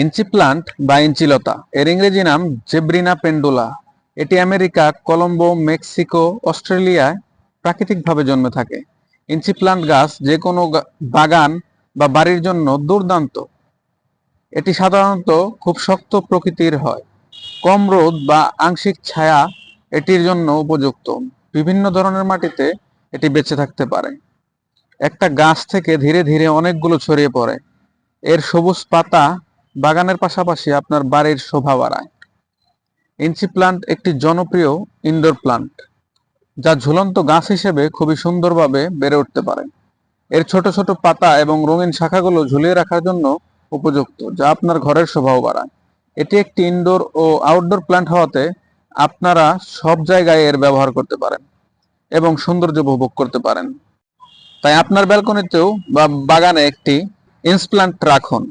ইঞ্চি plant বা ইঞ্চিলতা এর ইংরেজি নাম জেব্রিনা পেন্ডুলা। এটি আমেরিকা, কলম্বো, মেক্সিকো, অস্ট্রেলিয়ায় প্রাকৃতিকভাবে জন্মে থাকে। ইঞ্চি প্লান্ট গাছ যে কোনো বাগান বা বাড়ির জন্য দুর্দান্ত। এটি সাধারণত খুব শক্ত প্রকৃতির হয়। কম রোদ বা আংশিক ছায়া এটির জন্য উপযুক্ত। বিভিন্ন ধরনের মাটিতে এটি বেঁচে থাকতে পারে। একটা গাছ থেকে ধীরে ধীরে অনেকগুলো ছড়িয়ে পড়ে। এর সবুজ পাতা বাগানের পাশাপাশি আপনার বাড়ির শোভা বাড়ায়। ইঞ্চি প্লান্ট একটি জনপ্রিয় ইনডোর প্লান্ট যা ঝুলন্ত গাছ হিসেবে খুবই সুন্দরভাবে বেড়ে উঠতে পারে। এর ছোট ছোট পাতা এবং রঙিন শাখাগুলো ঝুলিয়ে রাখার জন্য উপযুক্ত, যা আপনার ঘরের শোভাও বাড়ায়। এটি একটি ইনডোর ও আউটডোর প্ল্যান্ট হওয়াতে আপনারা সব জায়গায় এর ব্যবহার করতে পারেন এবং সৌন্দর্য উপভোগ করতে পারেন। তাই আপনার ব্যালকনিতেও বা বাগানে একটি ইন্সপ্লান্ট রাখুন।